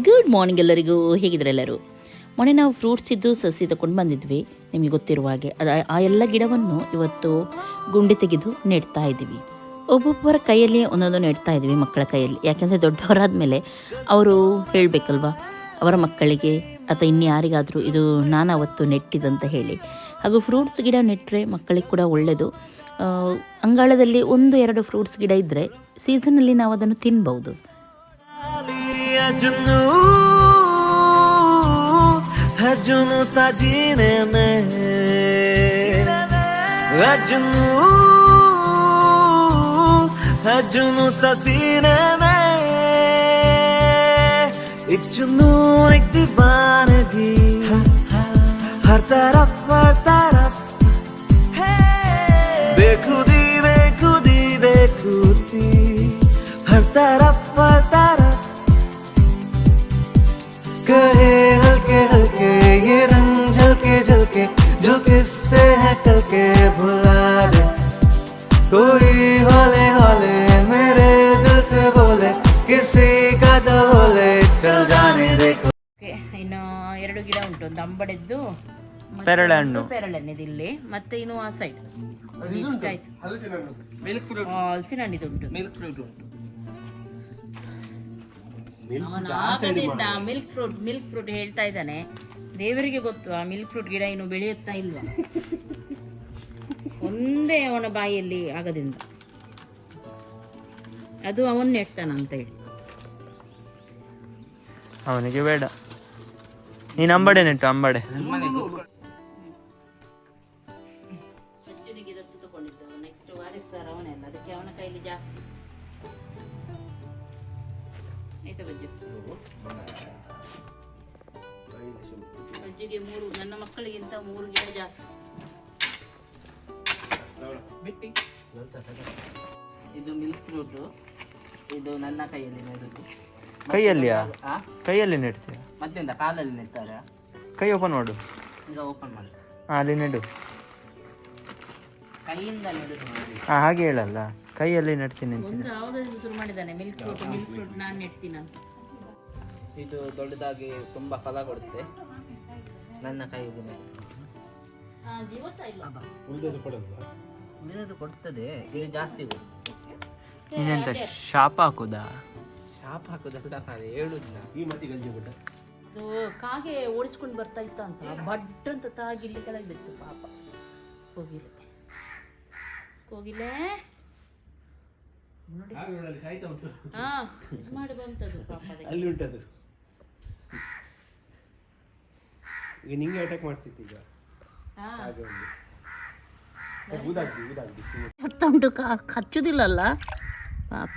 Good morning ಎಲ್ಲರಿಗೂ. ಹೇಗಿದ್ರೆ ಎಲ್ಲರೂ? ಮೊನ್ನೆ ನಾವು ಫ್ರೂಟ್ಸ್ ಇದ್ದು ಸಸಿ ತಗೊಂಡು ಬಂದಿದ್ವಿ. ನಿಮಗೆ ಗೊತ್ತಿರುವ ಹಾಗೆ ಅದು ಆ ಎಲ್ಲ ಗಿಡವನ್ನು ಇವತ್ತು ಗುಂಡಿ ತೆಗೆದು ನೆಡ್ತಾ ಇದ್ದೀವಿ. ಒಬ್ಬೊಬ್ಬರ ಕೈಯಲ್ಲಿ ಒಂದೊಂದು ನೆಡ್ತಾ ಇದ್ವಿ ಮಕ್ಕಳ ಕೈಯಲ್ಲಿ. ಯಾಕೆಂದರೆ ದೊಡ್ಡವರಾದ ಮೇಲೆ ಅವರು ಹೇಳಬೇಕಲ್ವಾ? ಅವರ ಮಕ್ಕಳಿಗೆ ಅಥವಾ ಇನ್ಯಾರಿಗಾದರೂ ಇದು ನಾನು ಅವತ್ತು ನೆಟ್ಟಿದಂತ ಹೇಳಿ. ಹಾಗೂ ಫ್ರೂಟ್ಸ್ ಗಿಡ ನೆಟ್ಟರೆ ಮಕ್ಕಳಿಗೆ ಕೂಡ ಒಳ್ಳೆಯದು ಅಂಗಾಳದಲ್ಲಿ ಒಂದು, ಎರಡು ಫ್ರೂಟ್ಸ್ ಗಿಡ ಇದ್ದರೆ ಸೀಸನಲ್ಲಿ ನಾವು ಅದನ್ನು ತಿನ್ಬಹುದು. है जुनू, है जुनू सा जीने में। है जुनू है जुनू सा सीने में। एक जुनून एक दीवानगी। हर तरफ़ हर तरफ़। किससे है कल के भुला दे कोई हौले हौले मेरे दिल से बोले किसी का डोले चल जाने देखो ಇನ್ನು ಎರಡು ಗಿಡ ಉಂಟು ಒಂದು ಅಂಬಡೆದ್ದು ಮತ್ತೆ ಪೇರಳೆ ಒಂದು ಹಣ್ಣು. ಪೇರಳೆ ಹಣ್ಣಿದು ಇಲ್ಲಿ ಮತ್ತೆ ಇನ್ನು ಆ ಸೈಡ್ ಇಷ್ಟ ಆಯ್ತು ಮಿಲ್ಕ್ ಫ್ರೂಟ್ ಆ, ಹಲಸಿನ ಹಣ್ಣಿದು ಉಂಟು ಮಿಲ್ಕ್ ಫ್ರೂಟ್ ಉಂಟು ಅವನ ಆಗದಿಂದ ಮಿಲ್ಕ್ ಫ್ರೂಟ್ ಮಿಲ್ಕ್ ಫ್ರೂಟ್ ಹೇಳ್ತಾ ಇದ್ದಾನೆ ದೇವರಿಗೆ ಗೊತ್ತು ಆ ಮಿಲ್ಕ್ ಫ್ರೂಟ್ ಗಿಡ ಇನ್ನು ಬೆಳೆಯುತ್ತಾ ಇಲ್ವಾ? ಒಂದೇ ಅವನ ಬಾಯಿಯಲ್ಲಿ ಆಗದಿಂದ. ಅದು ಅವನ್ ನೆಡ್ತಾನಂತ ಹೇಳಿ. ಅವನಿಗೆ ಬೇಡ. ನೀನು ಅಂಬಡೆ ನೆಟ್ಟು ಅಂಬಡೆ. ಅಚ್ಚುನಿಗೆ ದತ್ತು ತಗೊಂಡಿದ್ದು ನೆಕ್ಸ್ಟ್ ವಾರಿಸ್ತಾರ ಅವನೆಲ್ಲ ಅದಕ್ಕೆ ಅವನ ಕೈಲಿ ಜಾಸ್ತಿ. ಆಯ್ತಾ ಬಜ್ಜು? ಬಜ್ಜಿಗೆ ಮೂರು ನನ್ನ ಮಕ್ಕಳಿಗಿಂತ ಮೂರು ಗಿಡ ಜಾಸ್ತಿ. ಬಿಟ್ಟಿ. ಇದು ಮಿಲ್ಕ್ ಫ್ರೂಟ್ ಇದು ನನ್ನ ಕೈಯಲ್ಲಿ ನೆಡುದು. ಕೈಯಲ್ಲಿಯಾ? ಆ? ಕೈಯಲ್ಲಿ ನೆಡ್ತೀಯ? ಮತ್ತೆಂತ ಕಾಲಲ್ಲಿ ನೆಡ್ತಾರೆ. ಕೈ ಓಪನ್ ಮಾಡು. ಈಗ ಓಪನ್ ಮಾಡಿ ಹಾಂ ಅಲ್ಲಿ ನೆಡು. ಕೈಯಿಂದ ನೆಡುದು ಮಾಡಿ ಹಾ ಹಾಗೆ ಹೇಳಲ್ಲ. ಕೈಯಲ್ಲಿ ನೆಡ್ತೀನಿ ಅಂತಿದ್ದೆ. ಒಂದು ಶುರು ಮಾಡಿದ್ದಾನೆ. ಮಿಲ್ಕ್ ಫ್ರೂಟ್ ಮಿಲ್ಕ್ ಫ್ರೂಟ್ ನಾನು ನೆಡ್ತೀನಿ ಅಂತ ಇದು ದೊಡ್ಡದಾಗಿ ತುಂಬಾ ಫಲ ಕೊಡುತ್ತೆ. ನನ್ನ ಕೈಗೆ ನೆಡು ಆ, ದಿವಸ ಇಲ್ಲ. ಉಳಿದದ್ದು ಕೊಡ್ತದೆ ಇದು ಜಾಸ್ತಿ ಎಂತ ಶಾಪ ಹಾಕುದ? ಶಾಪ ಹಾಕುದಾ? ಶಾಪ್ ಹಾಕುದಲ್ಲ ಮಾರ್ರೆ, ಹೇಳುದಿಲ್ಲ ಅದು ಕಾಗೆ ಓಡಿಸ್ಕೊಂಡು ಬರ್ತಾ ಇತ್ತು ಅಂತ. ಬಡ್ ಅಂತ ತಾಗಿ ಇಲ್ಲಿ ಕೆಳಗೆ ಬಿತ್ತು ಪಾಪ. ಕೋಗಿಲೆ ಕೋಗಿಲೆ ನೋಡಿ ಹಾ ಇದು ಮಾಡಿ ಬಂತದು ಪಾಪ ಅದಕ್ಕೆ. ಅಲ್ಲಿ ಉಂಟದು. ಈಗ ನಿಂಗೆ ಅಟ್ಯಾಕ್ ಮಾಡ್ತಿತ್ತು ಈಗ. ಹಾ. ಹಾಗೆ ಒಂದು ಸ್ವಲ್ಪ ಉಂಟು ಕಾ ಕಚ್ಚುದಿಲ್ಲಲ್ಲ? ಪಾಪ.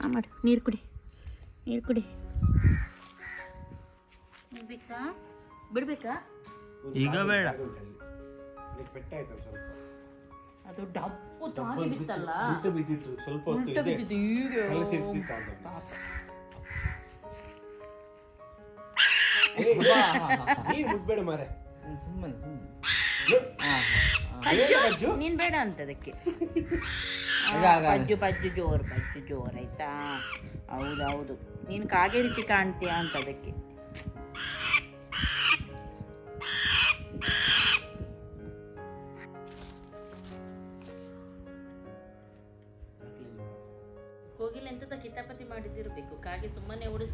ಹಾ ಮಾಡಿ ನೀರು ಕುಡಿ ನೀರು ಕುಡಿ. ಬಿಡ್ಬೇಕಾ? ಬಿಡ್ಬೇಕಾ? ಈಗ ಬೇಡ. ಅದಕ್ಕೆ ಪೆಟ್ಟಾಯ್ತಲ್ಲ ಸ್ವಲ್ಪ. ಅದು ಡಬ್ಬು ತಾಗಿ ಬಿತ್ತಲ್ಲ? ಉಲ್ಟ ಬಿದ್ದಿತ್ತು ಸ್ವಲ್ಪ ಹೊತ್ತು ಉಲ್ಟ ಇದೆ. ಬಿದ್ದಿದ್ದು ಈಗ. ತಲೆ ತಿರ್ತಿತ್ತು ಆಗ. ಏ, ನೀನ್ ಮುಟ್ಬೇಡ ಮಾರೆ. ಸುಮ್ಮನೆ ಪಜ್ಜು ನೀನ್ ಬೇಡ ಅಂತ ಅದಕ್ಕೆ. ಆ, ಪಜ್ಜು ಪಜ್ಜು ಜೋರ್ ಪಜ್ಜು ಜೋರ್ ಆಯ್ತಾ? ಹೌದೌದು. ನೀನ್ ಕಾಗೆ ರೀತಿ ಕಾಣ್ತೀಯ ಅಂತ ಅದಕ್ಕೆ.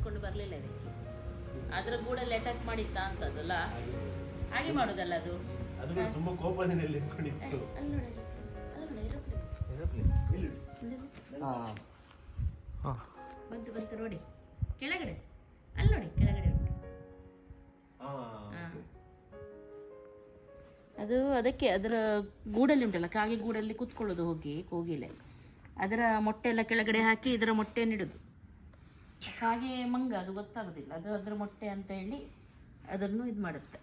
ಓಡಿಸ್ಕೊಂಡು ಬರಲಿಲ್ಲ ಇದಕ್ಕೆ. ಅದರ ಗೂಡಲ್ಲಿ ಅಟ್ಯಾಕ್ ಮಾಡಿತ್ತ ಅಂತದಲ್ಲ? ಹಾಗೆ ಮಾಡೋದಲ್ಲ ಅದು? ಅದು ತುಂಬಾ ಕೋಪದಿಂದ ನಿಂತ್ಕೊಂಡಿತ್ತು ಅಲ್ಲಿ ನೋಡಿ ಅಲ್ಲಿ ನೋಡಿ. aeroplane. ಹಾ. ಬಂತು ಬಂತು ನೋಡಿ. ಕೆಳಗಡೆ. ಅಲ್ಲಿ ನೋಡಿ ಕೆಳಗಡೆ ಉಂಟು. ಹಾ. ಅದು ಅದಕ್ಕೆ ಅದರ ಗೂಡಲ್ಲಿ ಉಂಟಲ್ಲ ಕಾಗೆ ಗೂಡಲ್ಲಿ ಕೂತ್ಕೊಳ್ಳೋದು ಹೋಗಿ ಕೋಗಿಲೆ. ಅದರ ಮೊಟ್ಟೆ ಎಲ್ಲ ಕೆಳಗಡೆ ಹಾಕಿ ಇದರ ಮೊಟ್ಟೆ ಇಡುದು. ಕಾಗೆ ಮಂಗ ಅದು ಗೊತ್ತಾಗೋದಿಲ್ಲ. ಅದು ಅದರ ಮೊಟ್ಟೆ ಅಂತ ಹೇಳಿ ಅದನ್ನು ಇದು ಮಾಡುತ್ತೆ.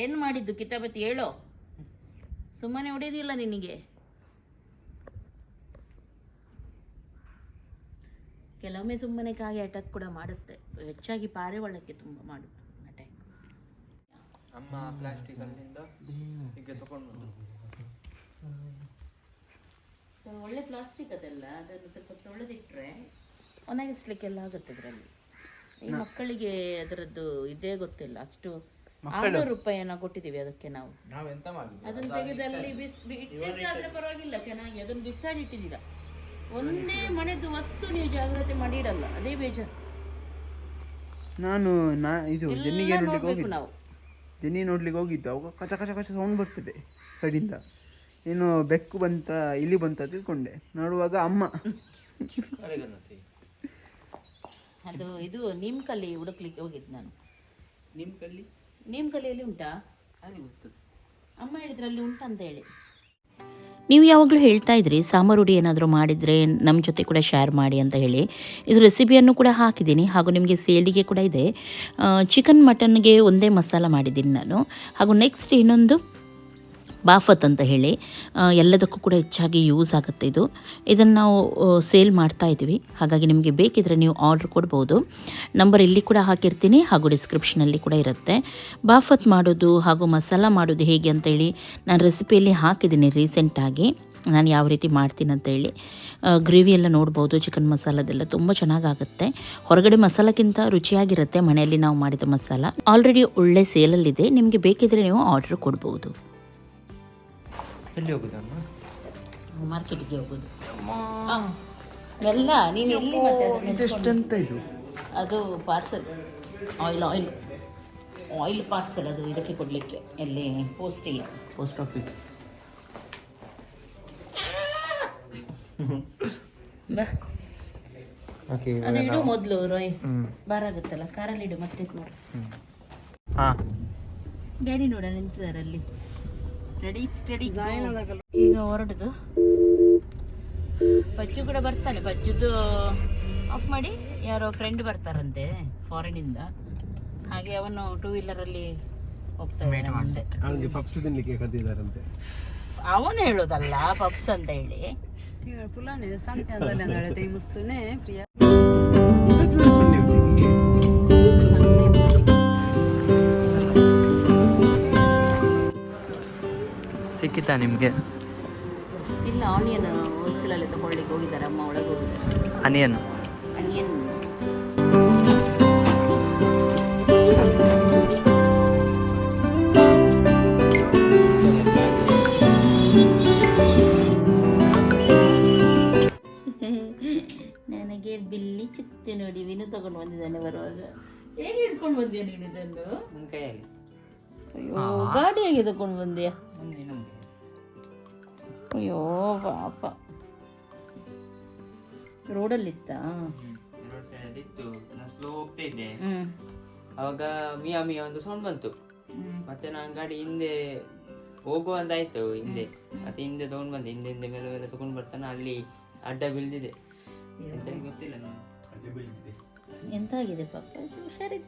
ಏನು ಮಾಡಿದ್ದು ಕಿತಾಬತಿ ಹೇಳೋ? ಸುಮ್ಮನೆ ಹೊಡೆಯೋದಿಲ್ಲ ನಿನಗೆ? ಕೆಲವೊಮ್ಮೆ ಸುಮ್ಮನೆ ಕಾಗೆ ಅಟ್ಯಾಕ್ ಕೂಡ ಮಾಡುತ್ತೆ. ಹೆಚ್ಚಾಗಿ ಪಾರಿವಾಳಕ್ಕೆ ತುಂಬ ಮಾಡುತ್ತೆ ಅಟ್ಯಾಕ್ ಅಮ್ಮ ಪ್ಲಾಸ್ಟಿಕ್ ಅಲ್ಲಿಂದ ಹೀಗೆ ತಗೊಂಡು ಒಳ್ಳೆ ಪ್ಲಾಸ್ಟಿಕ್ ಅದೆಲ್ಲ. ಅದನ್ನು ಸ್ವಲ್ಪ ತೊಳೆದಿಟ್ರೆ ಒಣಗಿಸ್ಲಿಕ್ಕೆಲ್ಲ ಆಗುತ್ತೆ ಅದರಲ್ಲಿ ಈ ಮಕ್ಕಳಿಗೆ ಅದರದ್ದು ಇದೇ ಗೊತ್ತಿಲ್ಲ. ಅಷ್ಟು ಆರ್ನೂರು ರೂಪಾಯಿಯನ್ನ ಕೊಟ್ಟಿದ್ದೀವಿ ಅದಕ್ಕೆ ನಾವು. ನಾವೆಂತ ಮಾಡಿ ಅದನ್ನ ತೆಗೆದಲ್ಲಿ ಬಿಸ್ ಇಟ್ಟಿದ್ದಾದ್ರೆ ಪರವಾಗಿಲ್ಲ ಚೆನ್ನಾಗಿ. ಅದನ್ನು ಬಿಸಾಡಿ ಇಟ್ಟಿದ್ದೀರಾ. ಒಂದೇ ಮನೆದು ವಸ್ತು ನೀವು ಜಾಗ್ರತೆ ಮಾಡಿಡಲ್ಲ. ಅದೇ ಬೇಜಾರು. ನಾನು ನಾ ಇದು ಜೆನ್ನಿಗೆ ನೋಡ್ಲಿಕ್ಕೆ ಹೋಗಿದ್ದು? ನಾವು. ಜೆನ್ನಿ ನೋಡ್ಲಿಕ್ಕೆ ಹೋಗಿದ್ದು. ಅವಾಗ ಕಚ ಕಚ ಕಚ ಸೌಂಡ್ ಬರ್ತದೆ ಕಡಿಂದ ಏನು ಬೆಕ್ಕು ಬಂತ ಇಲ್ಲಿ ಬಂತ ತಿಳ್ಕೊಂಡೆ. ನೋಡುವಾಗ ಅಮ್ಮ. ಅದು ಇದು ನಿಮ್ಕಲ್ಲಿ ಹುಡುಕ್ಲಿಕ್ಕೆ ಹೋಗಿದ್ದು ನಾನು. ನಿಮ್ಮ ಕಲ್ಲಿ? ನೀಮ್ಕಲ್ಲಿಯಲ್ಲಿ ಉಂಟಾ? ಅಮ್ಮ ಹೇಳಿದ್ರಲ್ಲಿ ಉಂಟಂತ ಹೇಳಿ. ನೀವು ಯಾವಾಗಲೂ ಹೇಳ್ತಾ ಇದ್ರಿ ಸಾಂಬಾರುಡಿ ಏನಾದರೂ ಮಾಡಿದರೆ ನಮ್ಮ ಜೊತೆ ಕೂಡ ಶೇರ್ ಮಾಡಿ ಅಂತ ಹೇಳಿ. ಇದು ರೆಸಿಪಿಯನ್ನು ಕೂಡ ಹಾಕಿದ್ದೀನಿ ಹಾಗೂ ನಿಮಗೆ ಸೇಲಿಗೆ ಕೂಡ ಇದೆ. ಚಿಕನ್ ಮಟನ್ಗೆ ಒಂದೇ ಮಸಾಲ ಮಾಡಿದ್ದೀನಿ ನಾನು. ಹಾಗೂ ನೆಕ್ಸ್ಟ್ ಇನ್ನೊಂದು ಬಾಫತ್ ಅಂತ ಹೇಳಿ ಎಲ್ಲದಕ್ಕೂ ಕೂಡ ಹೆಚ್ಚಾಗಿ ಯೂಸ್ ಆಗುತ್ತೆ ಇದು. ಇದನ್ನು ನಾವು ಸೇಲ್ ಮಾಡ್ತಾ ಇದ್ದೀವಿ. ಹಾಗಾಗಿ ನಿಮಗೆ ಬೇಕಿದ್ರೆ ನೀವು ಆರ್ಡ್ರ್ ಕೊಡ್ಬೋದು. ನಂಬರ್ ಇಲ್ಲಿ ಕೂಡ ಹಾಕಿರ್ತೀನಿ, ಹಾಗೂ ಡಿಸ್ಕ್ರಿಪ್ಷನಲ್ಲಿ ಕೂಡ ಇರುತ್ತೆ. ಬಾಫತ್ ಮಾಡೋದು ಹಾಗೂ ಮಸಾಲ ಮಾಡೋದು ಹೇಗೆ ಅಂತೇಳಿ ನಾನು ರೆಸಿಪಿಯಲ್ಲಿ ಹಾಕಿದ್ದೀನಿ ರೀಸೆಂಟಾಗಿ ನಾನು ಯಾವ ರೀತಿ ಮಾಡ್ತೀನಿ ಅಂತೇಳಿ ಗ್ರೇವಿ ಎಲ್ಲ ನೋಡ್ಬೋದು ಚಿಕನ್ ಮಸಾಲದೆಲ್ಲ ತುಂಬ ಚೆನ್ನಾಗಾಗುತ್ತೆ. ಹೊರಗಡೆ ಮಸಾಲಕ್ಕಿಂತ ರುಚಿಯಾಗಿರುತ್ತೆ ಮನೆಯಲ್ಲಿ ನಾವು ಮಾಡಿದ ಮಸಾಲ. ಆಲ್ರೆಡಿ ಒಳ್ಳೆ ಸೇಲಲ್ಲಿದೆ ನಿಮಗೆ ಬೇಕಿದ್ರೆ ನೀವು ಆರ್ಡರ್ ಕೊಡ್ಬೋದು. ಎಲ್ಲಿ ಹೋಗುದಮ್ಮ? ಅಮ್ಮ ಹೋಗೋದು. ಹೋಗುದು ಎಲ್ಲ ನೀನು ಎಲ್ಲಿ ಮತ್ತೆ ಅದನ್ನ ಇದೆಷ್ಟಂತ ಇದು? ಅದು parcel oil oil oil parcel ಅದು ಇದಕ್ಕೆ ಕೊಡಲಿಕ್ಕೆ ಎಲ್ಲಿ? ಪೋಸ್ಟಿಗೆ ಪೋಸ್ಟ್ ಆಫೀಸ್ ಬಾ. ಓಕೆ ಅದು ಇಡು ಮೊದಲು ರೋಯ್. ಬಾರಾಗುತ್ತಲ್ಲ ಕಾರಲ್ಲಿ ಇಡು ಮತ್ತೆ ಹಾಂ. ಗಾಡಿ ನೋಡ ನಿಂತಿದ್ದಾರೆ ಅಲ್ಲಿ. ರೆಡಿ ಸ್ಟಡಿ ಈಗ ಹೊರಡುದು. ಪಜ್ಜು ಕೂಡ ಬರ್ತಾನೆ. ಬಜ್ಜುದು ಆಫ್ ಮಾಡಿ ಯಾರೋ ಫ್ರೆಂಡ್ ಬರ್ತಾರಂತೆ ಫಾರಿನಿಂದ ಹಾಗೆ ಅವನು ಟೂ ವೀಲರಲ್ಲಿ ಮುಂದೆ ಅವನಿಗೆ ಪಪ್ಸ್ ತಿನ್ಲಿಕ್ಕೆ ಕರೆದಿದ್ದಾರಂತೆ. ಅವನು ಹೇಳೋದಲ್ಲ ಪಪ್ಸ್ ಅಂತ ಹೇಳಿ. ಸಿಕ್ಕಿತಾ ನಿಮಗೆ? ಇಲ್ಲ ಆನಿಯನ್ ಹೋಲ್ಸೇಲಲ್ಲಿ ತಗೊಳ್ಳಿಕ್ಕೆ ಹೋಗಿದ್ದಾರೆ ಅಮ್ಮ ಒಳಗೆ ಹೋಗಿದ್ದಾರೆ. ಅನಿಯನ್ ಆನಿಯನ್ ನನಗೆ ಬಿಲ್ಲಿ ಚುತ್ತೆ ನೋಡಿ ವಿನು ತಗೊಂಡು ಬಂದಿದ್ದಾನೆ ಬರುವಾಗ. ಹೇಗೆ ಹಿಡ್ಕೊಂಡು ಬಂದ್ಯಾ ನೀನು ಇದನ್ನು? ನನ್ನ ಕೈಯಲ್ಲಿ. ಅಯ್ಯೋ ಗಾಡಿಯಾಗಿ ತಗೊಂಡು ಬಂದ್ಯಾ? ಅಯ್ಯೋ ಪಾಪ. ರೋಡಲ್ಲಿತ್ತಾ? ಇತ್ತು. ನಾನು ಸ್ಲೋ ಹೋಗ್ತಾ ಇದ್ದೆ. ಅವಾಗ ಮಿಯಾ ಮಿಯಾ ಒಂದು ಸೌಂಡ್ ಬಂತು. ಮತ್ತೆ ನಾನು ಗಾಡಿ ಹಿಂದೆ ಹೋಗುವಂತಾಯ್ತು ಹಿಂದೆ. ಮತ್ತೆ ಹಿಂದೆ ತಗೊಂಡ್ ಬಂದೆ. ಹಿಂದೆ ಹಿಂದೆ ಮೇಲೆ ಮೇಲೆ ತಗೊಂಡ್ ಬರ್ತಾನೆ ಅಲ್ಲಿ ಅಡ್ಡ ಬೀಳ್ದಿದೆ ಎಂತ ಗೊತ್ತಿಲ್ಲ ನಾನು ಎಂತ ಆಗಿದೆ ಪಾಪ? ಹುಷಾರಿದೆ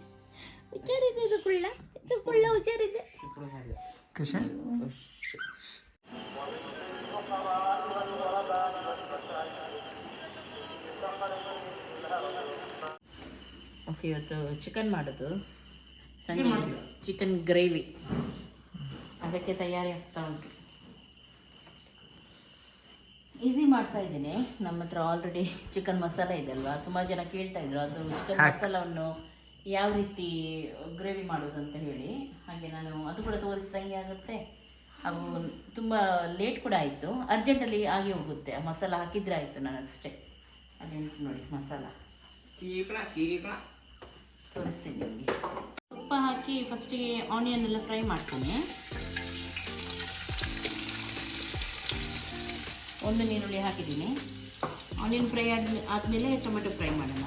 ಹುಷಾರಿದೆ ಇದು ಕುಳ್ಳ. ಇದು ಕುಳ್ಳ ಹುಷಾರಿದೆ ಕೃಷ ಓಕೆ ಇವತ್ತು ಚಿಕನ್ ಮಾಡೋದು. ಸಂಜೆ ಚಿಕನ್ ಗ್ರೇವಿ ಅದಕ್ಕೆ ತಯಾರಿ ಆಗ್ತಾ ಉಂಟು. ಈಸಿ ಮಾಡ್ತಾ ಇದ್ದೀನಿ. ನಮ್ಮ ಹತ್ರ ಆಲ್ರೆಡಿ ಚಿಕನ್ ಮಸಾಲ ಇದೆ ಅಲ್ವಾ? ಸುಮಾರು ಜನ ಕೇಳ್ತಾ ಇದ್ರು ಅದು ಚಿಕನ್ ಮಸಾಲವನ್ನು ಯಾವ ರೀತಿ ಗ್ರೇವಿ ಮಾಡೋದು ಅಂತ ಹೇಳಿ. ಹಾಗೆ ನಾನು ಅದು ಕೂಡ ತೋರಿಸಿದಂಗೆ ಆಗುತ್ತೆ. ಹಾಗೂ ತುಂಬ ಲೇಟ್ ಕೂಡ ಆಯಿತು. ಅರ್ಜೆಂಟಲ್ಲಿ ಆಗಿ ಹೋಗುತ್ತೆ. ಆ ಮಸಾಲ ಹಾಕಿದ್ರೆ ಆಯಿತು ನಾನು ಅಷ್ಟೇ. ಅರ್ಜೆಂಟ್ ನೋಡಿ ಮಸಾಲ. ತೋರಿಸ್ತೀನಿ ನಿಮಗೆ. ತುಪ್ಪ ಹಾಕಿ ಫಸ್ಟಿಗೆ ಆನಿಯನ್ ಎಲ್ಲ ಫ್ರೈ ಮಾಡ್ತೀನಿ. ಒಂದು ನೀರುಳ್ಳಿ ಹಾಕಿದ್ದೀನಿ. ಆನಿಯನ್ ಫ್ರೈ ಆದ ಆದಮೇಲೆ ಟೊಮೆಟೊ ಫ್ರೈ ಮಾಡೋಣ.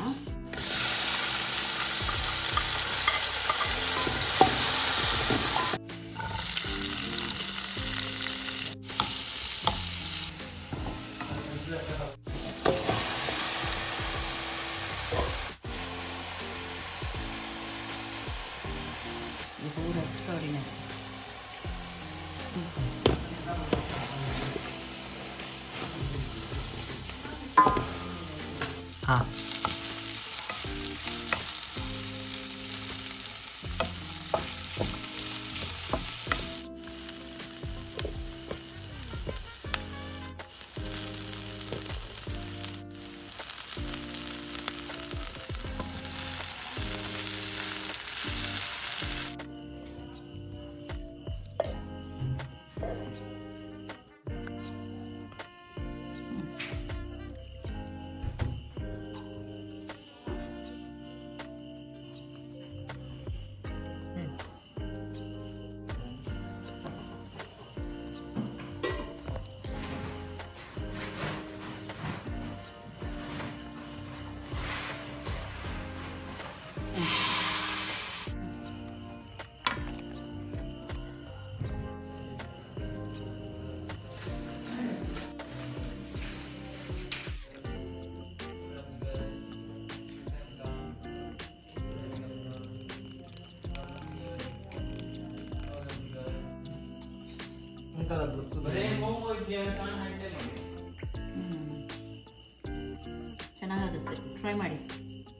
ಚೆನ್ನಾಗಾಗುತ್ತೆ. ಟ್ರೈ ಮಾಡಿ.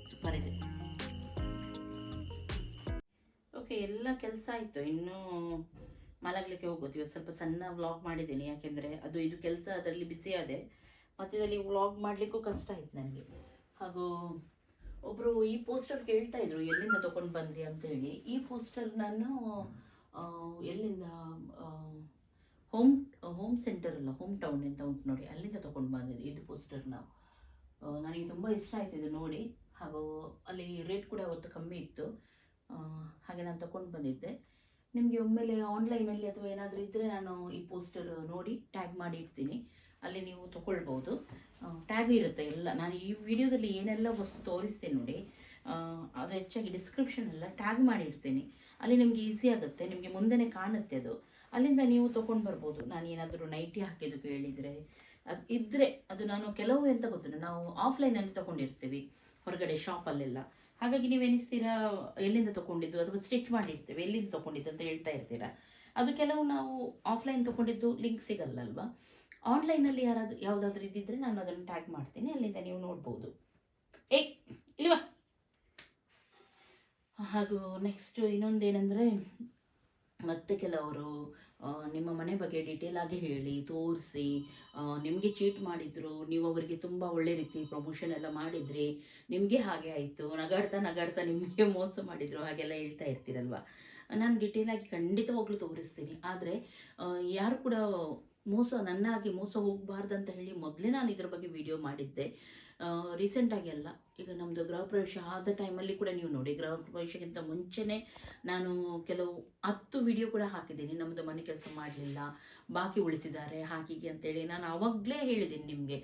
ಸೂಪರ್ ಇದೆ. ಓಕೆ ಎಲ್ಲ ಕೆಲಸ ಆಯಿತು. ಇನ್ನೂ ಮಲಗಲಿಕ್ಕೆ ಹೋಗೋದು ಇವತ್ತು ಸ್ವಲ್ಪ ಸಣ್ಣ ವ್ಲಾಗ್ ಮಾಡಿದ್ದೀನಿ. ಯಾಕೆಂದರೆ ಅದು ಇದು ಕೆಲಸ ಅದರಲ್ಲಿ ಬಿಸಿ ಆದೆ. ಮಧ್ಯದಲ್ಲಿ ವ್ಲಾಗ್ ಮಾಡಲಿಕ್ಕೂ ಕಷ್ಟ ಆಯ್ತು ನನಗೆ. ಹಾಗೂ ಒಬ್ಬರು ಈ ಪೋಸ್ಟರ್ ಕೇಳ್ತಾ ಇದ್ರು ಎಲ್ಲಿಂದ ತೊಗೊಂಡು ಬಂದ್ರಿ? ಅಂತ ಹೇಳಿ ಈ ಪೋಸ್ಟರ್ ನಾನು ಎಲ್ಲಿಂದ ಹೋಮ್ ಹೋಮ್ ಸೆಂಟರ್ ಅಲ್ಲ ಹೋಮ್ ಟೌನ್ ಅಂತ ಉಂಟು ನೋಡಿ, ಅಲ್ಲಿಂದ ತೊಗೊಂಡು ಬಂದಿದ್ದು, ಇದು ಪೋಸ್ಟರ್ ನಾವು. ನನಗೆ ತುಂಬ ಇಷ್ಟ ಆಯ್ತು ಇದು ನೋಡಿ. ಹಾಗೂ ಅಲ್ಲಿ ರೇಟ್ ಕೂಡ ಅವತ್ತು ಕಮ್ಮಿ ಇತ್ತು. ಹಾಗೆ ನಾನು ತಗೊಂಡು ಬಂದಿದ್ದೆ. ನಿಮಗೆ ಒಮ್ಮೆಲೆ ಆನ್ಲೈನಲ್ಲಿ ಅಥವಾ ಏನಾದರೂ ಇದ್ದರೆ ನಾನು ಈ ಪೋಸ್ಟರ್ ನೋಡಿ ಟ್ಯಾಗ್ ಮಾಡಿ ಇಡ್ತೀನಿ. ಅಲ್ಲಿ ನೀವು ತಗೊಳ್ಬೋದು. ಟ್ಯಾಗ್ ಇರುತ್ತೆ ಎಲ್ಲ. ನಾನು ಈ ವಿಡಿಯೋದಲ್ಲಿ ಏನೆಲ್ಲ ವಸ್ತು ತೋರಿಸ್ತೇನೆ ನೋಡಿ ಅದು ಹೆಚ್ಚಾಗಿ ಡಿಸ್ಕ್ರಿಪ್ಷನ್ ಎಲ್ಲ ಟ್ಯಾಗ್ ಮಾಡಿ ಇಡ್ತೀನಿ. ಅಲ್ಲಿ ನಿಮಗೆ ಈಸಿ ಆಗುತ್ತೆ. ನಿಮಗೆ ಮುಂದೆನೇ ಕಾಣುತ್ತೆ ಅದು. ಅಲ್ಲಿಂದ ನೀವು ತೊಗೊಂಡು ಬರ್ಬೋದು. ನಾನು ಏನಾದರೂ ನೈಟಿ ಹಾಕಿದ್ದು ಹೇಳಿದರೆ, ಅದು ಇದ್ದರೆ ಅದು ನಾನು ಕೆಲವು ಎಂತ ಗೊತ್ತಿಲ್ಲ ನಾವು ಆಫ್ಲೈನಲ್ಲಿ ತಗೊಂಡಿರ್ತೀವಿ, ಹೊರಗಡೆ ಶಾಪಲ್ಲೆಲ್ಲ ಹಾಗಾಗಿ ನೀವು ಎನಿಸ್ತೀರಾ ಎಲ್ಲಿಂದ ತಗೊಂಡಿದ್ದು? ಅಥವಾ ಸ್ಟಿಚ್ ಮಾಡಿರ್ತೇವೆ ಎಲ್ಲಿಂದ ತೊಗೊಂಡಿದ್ದು ಅಂತ ಹೇಳ್ತಾ ಇರ್ತೀರಾ? ಅದು ಕೆಲವು ನಾವು ಆಫ್ಲೈನ್ ತಗೊಂಡಿದ್ದು ಲಿಂಕ್ ಸಿಗಲ್ಲ ಅಲ್ವಾ ಆನ್ಲೈನಲ್ಲಿ ಯಾರಾದ್ರೂ ಯಾವುದಾದ್ರೂ ಇದ್ದಿದ್ರೆ ನಾನು ಅದನ್ನು ಟ್ಯಾಗ್ ಮಾಡ್ತೀನಿ, ಅಲ್ಲಿಂದ ನೀವು ನೋಡ್ಬೋದು. ಏ ಇಲ್ವಾ? ಹಾಗೂ ನೆಕ್ಸ್ಟ್ ಇನ್ನೊಂದೇನೆಂದರೆ ಮತ್ತೆ ಕೆಲವರು ನಿಮ್ಮ ಮನೆ ಬಗ್ಗೆ ಡೀಟೇಲ್ ಆಗಿ ಹೇಳಿ, ತೋರಿಸಿ ನಿಮಗೆ ಚೀಟ್ ಮಾಡಿದ್ರು, ನೀವು ಅವರಿಗೆ ತುಂಬ ಒಳ್ಳೆ ರೀತಿ ಪ್ರಮೋಷನ್ ಎಲ್ಲ ಮಾಡಿದ್ರಿ ನಿಮಗೆ ಹಾಗೆ ಆಯಿತು, ನಗಾಡ್ತಾ ನಗಾಡ್ತಾ ನಿಮಗೆ ಮೋಸ ಮಾಡಿದ್ರು, ಹಾಗೆಲ್ಲ ಹೇಳ್ತಾ ಇರ್ತೀರಲ್ವ? ನಾನು ಡೀಟೇಲ್ ಆಗಿ ಖಂಡಿತವಾಗ್ಲೂ ತೋರಿಸ್ತೀನಿ. ಆದರೆ ಯಾರು ಕೂಡ ಮೋಸ, ನನ್ನಾಗಿ ಮೋಸ ಹೋಗಬಾರ್ದು ಅಂತ ಹೇಳಿ ಮೊದಲೇ ನಾನು ಇದ್ರ ಬಗ್ಗೆ ವಿಡಿಯೋ ಮಾಡಿದ್ದೆ. ರೀಸೆಂಟಾಗಿ ಅಲ್ಲ. ಈಗ ನಮ್ಮದು ಗೃಹ ಪ್ರವೇಶ ಆದ ಟೈಮಲ್ಲಿ ಕೂಡ ನೀವು ನೋಡಿ, ಗೃಹ ಪ್ರವೇಶಕ್ಕಿಂತ ಮುಂಚೆನೇ ನಾನು ಕೆಲವು ಹತ್ತು ವಿಡಿಯೋ ಕೂಡ ಹಾಕಿದ್ದೀನಿ. ನಮ್ಮದು ಮನೆ ಕೆಲಸ ಮಾಡಲಿಲ್ಲ, ಬಾಕಿ ಉಳಿಸಿದ್ದಾರೆ ಹಾಕಿಗೆ ಅಂತೇಳಿ ನಾನು ಆವಾಗಲೇ ಹೇಳಿದ್ದೀನಿ ನಿಮಗೆ.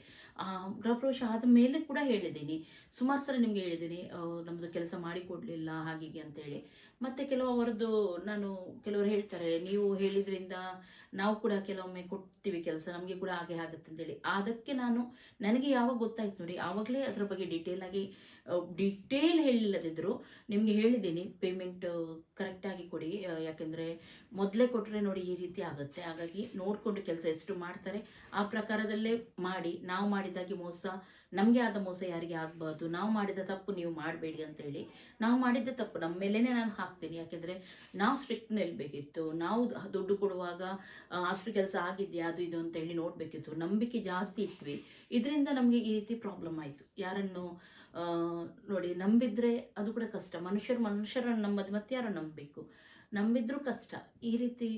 ಗೃಹ ಪ್ರವೇಶ ಆದ ಮೇಲೆ ಕೂಡ ಹೇಳಿದ್ದೀನಿ. ಸುಮಾರು ಸಲ ನಿಮಗೆ ಹೇಳಿದ್ದೀನಿ ನಮ್ಮದು ಕೆಲಸ ಮಾಡಿಕೊಡಲಿಲ್ಲ ಹಾಗೀಗೆ ಅಂತೇಳಿ. ಮತ್ತು ಕೆಲವು ಅವರದ್ದು ನಾನು, ಕೆಲವರು ಹೇಳ್ತಾರೆ, ನೀವು ಹೇಳಿದ್ರಿಂದ ನಾವು ಕೂಡ ಕೆಲವೊಮ್ಮೆ ಕೊಡ್ತೀವಿ ಕೆಲಸ, ನಮಗೆ ಕೂಡ ಹಾಗೆ ಆಗುತ್ತೆ ಅಂತೇಳಿ. ಅದಕ್ಕೆ ನಾನು, ನನಗೆ ಯಾವಾಗ ಗೊತ್ತಾಯ್ತು ನೋಡಿ ಆವಾಗಲೇ ಅದರ ಬಗ್ಗೆ ಡೀಟೇಲ್ ಆಗಿ ಡಿಟೇಲ್ ಹೇಳಿಲ್ಲದಿದ್ದರೂ ನಿಮಗೆ ಹೇಳಿದ್ದೀನಿ ಪೇಮೆಂಟ್ ಕರೆಕ್ಟಾಗಿ ಕೊಡಿ. ಯಾಕೆಂದರೆ ಮೊದಲೇ ಕೊಟ್ಟರೆ ನೋಡಿ ಈ ರೀತಿ ಆಗುತ್ತೆ. ಹಾಗಾಗಿ ನೋಡಿಕೊಂಡು ಕೆಲಸ ಎಷ್ಟು ಮಾಡ್ತಾರೆ ಆ ಪ್ರಕಾರದಲ್ಲೇ ಮಾಡಿ. ನಾವು ಮಾಡಿದಾಗೆ ಮೋಸ. ನಮಗೆ ಆದ ಮೋಸ ಯಾರಿಗೆ ಆಗಬಾರ್ದು? ನಾವು ಮಾಡಿದ ತಪ್ಪು ನೀವು ಮಾಡಬೇಡಿ ಅಂತೇಳಿ ನಾವು ಮಾಡಿದ್ದ ತಪ್ಪು ನಮ್ಮ ಮೇಲೇ ನಾನು ಹಾಕ್ತೀನಿ. ಯಾಕೆಂದರೆ ನಾವು ಸ್ಟ್ರಿಕ್ಟ್ ನಿಲ್ಬೇಕಿತ್ತು ನಾವು ದುಡ್ಡು ಕೊಡುವಾಗ ಅಷ್ಟು ಕೆಲಸ ಆಗಿದೆಯಾ, ಅದು ಇದು ಅಂತೇಳಿ ನೋಡಬೇಕಿತ್ತು. ನಂಬಿಕೆ ಜಾಸ್ತಿ ಇಟ್ವಿ ಇದರಿಂದ ನಮಗೆ ಈ ರೀತಿ ಪ್ರಾಬ್ಲಮ್ ಆಯಿತು. ಯಾರನ್ನು ನೋಡಿ ನಂಬಿದರೆ ಅದು ಕೂಡ ಕಷ್ಟ. ಮನುಷ್ಯರು ಮನುಷ್ಯರನ್ನು ನಂಬದು ಮತ್ತೆ ಯಾರು ನಂಬಬೇಕು? ನಂಬಿದ್ರೂ ಕಷ್ಟ. ಈ ರೀತಿ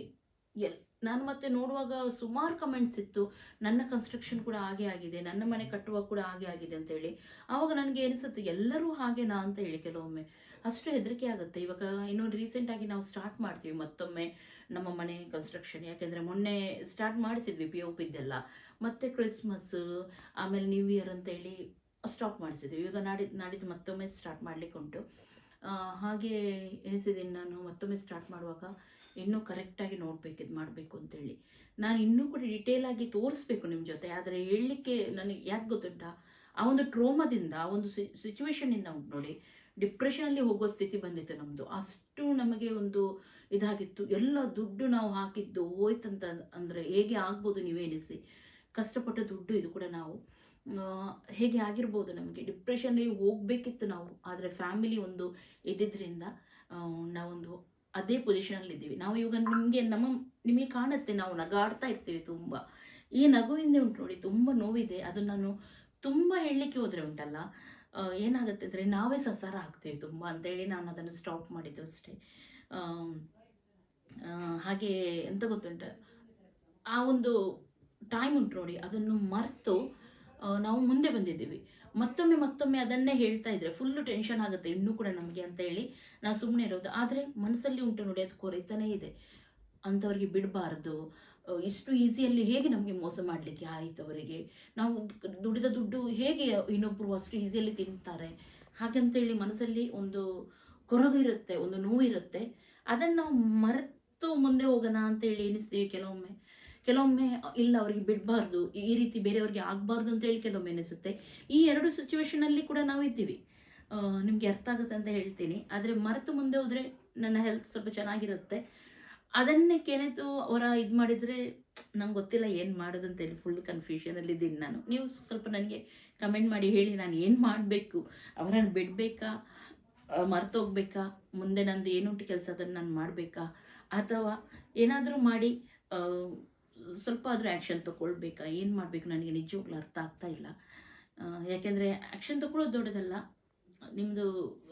ನಾನು ಮತ್ತೆ ನೋಡುವಾಗ ಸುಮಾರು ಕಮೆಂಟ್ಸ್ ಇತ್ತು ನನ್ನ ಕನ್ಸ್ಟ್ರಕ್ಷನ್ ಕೂಡ ಹಾಗೆ ಆಗಿದೆ ನನ್ನ ಮನೆ ಕಟ್ಟುವಾಗ ಕೂಡ ಹಾಗೆ ಆಗಿದೆ ಅಂತ ಹೇಳಿ. ಆವಾಗ ನನಗೆ ಅನಿಸುತ್ತೆ ಎಲ್ಲರೂ ಹಾಗೇನಾ ಅಂತ ಹೇಳಿ ಕೆಲವೊಮ್ಮೆ. ಅಷ್ಟು ಹೆದರಿಕೆ ಆಗುತ್ತೆ. ಇವಾಗ ಇನ್ನೊಂದು ರೀಸೆಂಟಾಗಿ ನಾವು ಸ್ಟಾರ್ಟ್ ಮಾಡ್ತೀವಿ ಮತ್ತೊಮ್ಮೆ ನಮ್ಮ ಮನೆ ಕನ್ಸ್ಟ್ರಕ್ಷನ್ ಯಾಕೆಂದರೆ ಮೊನ್ನೆ ಸ್ಟಾರ್ಟ್ ಮಾಡಿಸಿದ್ವಿ ಪಿ ಓ ಪಿದ್ದೆಲ್ಲ ಮತ್ತೆ ಕ್ರಿಸ್ಮಸ್ ಆಮೇಲೆ ನ್ಯೂ ಇಯರ್ ಅಂತೇಳಿ ಸ್ಟಾಪ್ ಮಾಡಿಸಿದ್ವಿ. ಈಗ ನಾಡಿದ್ದು ನಾಡಿದ್ದು ಮತ್ತೊಮ್ಮೆ ಸ್ಟಾರ್ಟ್ ಮಾಡಲಿಕ್ಕೆ ಉಂಟು ಆ, ಹಾಗೆ ಎನಿಸಿದ್ದೀನಿ ನಾನು ಮತ್ತೊಮ್ಮೆ ಸ್ಟಾರ್ಟ್ ಮಾಡುವಾಗ. ಇನ್ನೂ ಕರೆಕ್ಟಾಗಿ ಇದು ಮಾಡಬೇಕು ಅಂತೇಳಿ. ನಾನು ಇನ್ನೂ ಕೂಡ ಡಿಟೇಲಾಗಿ ತೋರಿಸ್ಬೇಕು ನಿಮ್ಮ ಜೊತೆ, ಆದರೆ ಹೇಳಲಿಕ್ಕೆ ನನಗೆ ಯಾಕೆ ಗೊತ್ತುಂಟಾ? ಆ ಒಂದು ಟ್ರೋಮದಿಂದ ಆ ಒಂದು ಸಿಚುವೇಶನಿಂದ ಉಂಟು ನೋಡಿ. ಡಿಪ್ರೆಷನಲ್ಲಿ ಹೋಗುವ ಸ್ಥಿತಿ ಬಂದಿತ್ತು ನಮ್ಮದು ಅಷ್ಟು ನಮಗೆ ಒಂದು ಇದಾಗಿತ್ತು. ಎಲ್ಲ ದುಡ್ಡು ನಾವು ಹಾಕಿದ್ದು ಹೋಯ್ತಂತ ಅಂದರೆ ಹೇಗೆ ಆಗ್ಬೋದು ನೀವೇನಿಸಿ? ಕಷ್ಟಪಟ್ಟ ದುಡ್ಡು ಇದು ಕೂಡ ನಾವು. ಹೇಗೆ ಆಗಿರ್ಬೋದು ನಮಗೆ? ಡಿಪ್ರೆಷನ್ಗೆ ಹೋಗಬೇಕಿತ್ತು ನಾವು, ಆದರೆ ಫ್ಯಾಮಿಲಿ ಒಂದು ಇದ್ದಿದ್ದರಿಂದ ನಾವೊಂದು ಅದೇ ಪೊಸಿಷನಲ್ಲಿ ಇದ್ದೀವಿ. ನಾವು ಇವಾಗ ನಿಮಗೆ ನಮ್ಮ, ನಿಮಗೆ ಕಾಣುತ್ತೆ, ನಾವು ನಗಾಡ್ತಾ ಇರ್ತೀವಿ ತುಂಬ. ಈ ನಗುವಿಂದ ಉಂಟು ನೋಡಿ, ತುಂಬ ನೋವಿದೆ. ಅದು ನಾನು ತುಂಬ ಹೇಳಲಿಕ್ಕೆ ಹೋದರೆ ಉಂಟಲ್ಲ ಏನಾಗುತ್ತೆ ಅಂದರೆ ನಾವೇ ಸಸಾರ ಆಗ್ತೀವಿ ತುಂಬ ಅಂತೇಳಿ ನಾನು ಅದನ್ನು ಸ್ಟಾಪ್ ಮಾಡಿದ್ದು ಅಷ್ಟೇ. ಹಾಗೆ ಎಂತ ಗೊತ್ತುಂಟ? ಆ ಒಂದು ಟೈಮ್ ಉಂಟು ನೋಡಿ, ಅದನ್ನು ಮರೆತು ನಾವು ಮುಂದೆ ಬಂದಿದ್ದೀವಿ. ಮತ್ತೊಮ್ಮೆ ಮತ್ತೊಮ್ಮೆ ಅದನ್ನೇ ಹೇಳ್ತಾ ಇದ್ರೆ ಫುಲ್ಲು ಟೆನ್ಷನ್ ಆಗುತ್ತೆ ಇನ್ನೂ ಕೂಡ ನಮಗೆ ಅಂತ ಹೇಳಿ ನಾವು ಸುಮ್ಮನೆ ಇರೋದು. ಆದರೆ ಮನಸ್ಸಲ್ಲಿ ಉಂಟು ನೋಡಿ ಅದು ಕೊರೈತಾನೇ ಇದೆ. ಅಂಥವ್ರಿಗೆ ಬಿಡಬಾರ್ದು. ಇಷ್ಟು ಈಸಿಯಲ್ಲಿ ಹೇಗೆ ನಮಗೆ ಮೋಸ ಮಾಡಲಿಕ್ಕೆ ಆಯಿತು ಅವರಿಗೆ? ನಾವು ದುಡಿದ ದುಡ್ಡು ಹೇಗೆ ಇನ್ನೊಬ್ಬರು ಅಷ್ಟು ಈಸಿಯಲ್ಲಿ ತಿಂತಾರೆ? ಹಾಗಂತೇಳಿ ಮನಸ್ಸಲ್ಲಿ ಒಂದು ಕೊರಗು ಇರುತ್ತೆ, ಒಂದು ನೋವು ಇರುತ್ತೆ. ಅದನ್ನು ನಾವು ಮರೆತು ಮುಂದೆ ಹೋಗೋಣ ಅಂತೇಳಿ ಎನಿಸ್ತೀವಿ ಕೆಲವೊಮ್ಮೆ. ಕೆಲವೊಮ್ಮೆ ಇಲ್ಲ, ಅವರಿಗೆ ಬಿಡಬಾರ್ದು, ಈ ರೀತಿ ಬೇರೆಯವ್ರಿಗೆ ಆಗಬಾರ್ದು ಅಂತೇಳಿ ಕೆಲವೊಮ್ಮೆ ಅನಿಸುತ್ತೆ ಈ ಎರಡು ಸಿಚುವೇಶನಲ್ಲಿ ಕೂಡ ನಾವು ಇದ್ದೀವಿ. ನಿಮಗೆ ಅರ್ಥ ಆಗುತ್ತೆ ಅಂತ ಹೇಳ್ತೀನಿ. ಆದರೆ ಮರೆತು ಮುಂದೆ ಹೋದರೆ ನನ್ನ ಹೆಲ್ತ್ ಸ್ವಲ್ಪ ಚೆನ್ನಾಗಿರುತ್ತೆ. ಅದನ್ನೇ ಕೆನೆತು ಅವರ ಇದು ಮಾಡಿದರೆ ನಂಗೆ ಗೊತ್ತಿಲ್ಲ ಏನು ಮಾಡೋದಂತೇಳಿ ಫುಲ್ ಕನ್ಫ್ಯೂಷನಲ್ಲಿದ್ದೀನಿ ನಾನು. ನೀವು ಸ್ವಲ್ಪ ನನಗೆ ಕಮೆಂಟ್ ಮಾಡಿ ಹೇಳಿ ನಾನು ಏನು ಮಾಡಬೇಕು, ಅವರನ್ನು ಬಿಡಬೇಕಾ ಮರ್ತೋಗ್ಬೇಕಾ ಮುಂದೆ ನಂದು ಏನುಂಟು ಕೆಲಸ ಅದನ್ನು ನಾನು ಮಾಡಬೇಕಾ, ಅಥವಾ ಏನಾದರೂ ಮಾಡಿ ಸ್ವಲ್ಪ ಆದರೂ ಆ್ಯಕ್ಷನ್ ತೊಗೊಳ್ಬೇಕಾ? ಏನು ಮಾಡಬೇಕು? ನನಗೆ ನಿಜವಾಗ್ಲೂ ಅರ್ಥ ಆಗ್ತಾ ಇಲ್ಲ. ಯಾಕೆಂದರೆ ಆ್ಯಕ್ಷನ್ ತೊಗೊಳ್ಳೋದು ದೊಡ್ಡದಲ್ಲ. ನಿಮ್ಮದು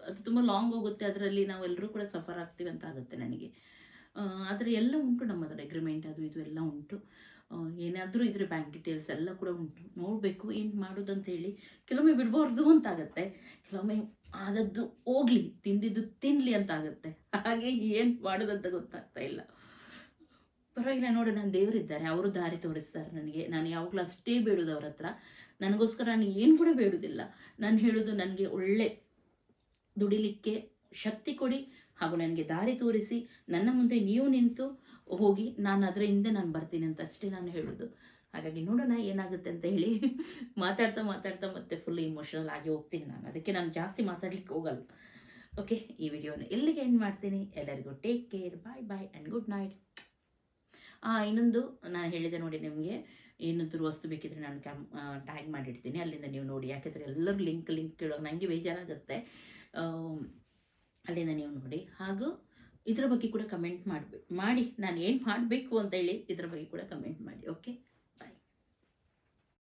ಅದು ತುಂಬ ಲಾಂಗ್ ಹೋಗುತ್ತೆ. ಅದರಲ್ಲಿ ನಾವೆಲ್ಲರೂ ಕೂಡ ಸಫರ್ ಆಗ್ತೀವಿ ಅಂತ ಆಗುತ್ತೆ ನನಗೆ. ಆದರೆ ಎಲ್ಲ ಉಂಟು ನಮ್ಮದ್ರ ಅಗ್ರಿಮೆಂಟ್ ಅದು, ಇದು ಎಲ್ಲ ಉಂಟು. ಏನಾದರೂ ಇದ್ರೆ ಬ್ಯಾಂಕ್ ಡೀಟೇಲ್ಸ್ ಎಲ್ಲ ಕೂಡ ಉಂಟು. ನೋಡಬೇಕು ಏನು ಮಾಡೋದು ಅಂತೇಳಿ ಕೆಲವೊಮ್ಮೆ ಬಿಡಬಾರ್ದು ಅಂತ ಆಗುತ್ತೆ ಕೆಲವೊಮ್ಮೆ ಆದದ್ದು ಹೋಗ್ಲಿ, ತಿಂದಿದ್ದು ತಿನ್ನಲಿ ಅಂತ ಆಗುತ್ತೆ ಹಾಗೆ ಏನು ಮಾಡೋದಂತ ಗೊತ್ತಾಗ್ತಾ ಇಲ್ಲ. ಪರವಾಗಿಲ್ಲ ನೋಡಿ ನನ್ನ ದೇವರಿದ್ದಾರೆ, ಅವರು ದಾರಿ ತೋರಿಸ್ತಾರೆ ನನಗೆ. ನಾನು ಯಾವಾಗಲೂ ಅಷ್ಟೇ ಬೇಡೋದು ಅವ್ರ ಹತ್ರ. ನನಗೋಸ್ಕರ ನಾನು ಏನು ಕೂಡ ಬೇಡುವುದಿಲ್ಲ ನಾನು ಹೇಳೋದು ನನಗೆ ಒಳ್ಳೆ ದುಡಿಲಿಕ್ಕೆ ಶಕ್ತಿ ಕೊಡಿ, ಹಾಗೂ ನನಗೆ ದಾರಿ ತೋರಿಸಿ, ನನ್ನ ಮುಂದೆ ನೀವು ನಿಂತು ಹೋಗಿ, ನಾನು ಅದರ ಹಿಂದೆ ನಾನು ಬರ್ತೀನಿ ಅಂತ ಅಷ್ಟೇ ನಾನು ಹೇಳೋದು. ಹಾಗಾಗಿ ನೋಡೋಣ ಏನಾಗುತ್ತೆ ಅಂತ ಹೇಳಿ ಮಾತಾಡ್ತಾ ಮಾತಾಡ್ತಾ ಮತ್ತೆ ಫುಲ್ ಇಮೋಷನಲ್ ಆಗಿ ಹೋಗ್ತೀನಿ ನಾನು. ಅದಕ್ಕೆ ನಾನು ಜಾಸ್ತಿ ಮಾತಾಡ್ಲಿಕ್ಕೆ ಹೋಗಲ್ಲ. ಓಕೆ ಈ ವಿಡಿಯೋನ ಎಲ್ಲಿಗೆ ಎಂಡ್ ಮಾಡ್ತೀನಿ. ಎಲ್ಲರಿಗೂ take care bye bye and good night ಇನ್ನೊಂದು ನಾನು ಹೇಳಿದೆ ನೋಡಿ ನಿಮಗೆ ಇನ್ನೊಂದು ವಸ್ತು ಬೇಕಿದ್ರೆ ನಾನು ಕ್ಯಾಮ್ ಟ್ಯಾಗ್ ಮಾಡಿಡ್ತೀನಿ. ಅಲ್ಲಿಂದ ನೀವು ನೋಡಿ, ಯಾಕೆಂದರೆ ಎಲ್ಲರೂ ಲಿಂಕ್ ಲಿಂಕ್ ಕೇಳೋ ನನಗೆ ಬೇಜಾರಾಗುತ್ತೆ. ಅಲ್ಲಿಂದ ನೀವು ನೋಡಿ. ಹಾಗೂ ಇದರ ಬಗ್ಗೆ ಕೂಡ ಕಮೆಂಟ್ ಮಾಡಬೇಕು ಮಾಡಿ, ನಾನು ಏನು ಮಾಡಬೇಕು ಅಂತ ಹೇಳಿ ಇದರ ಬಗ್ಗೆ ಕೂಡ ಕಮೆಂಟ್ ಮಾಡಿ ಓಕೆ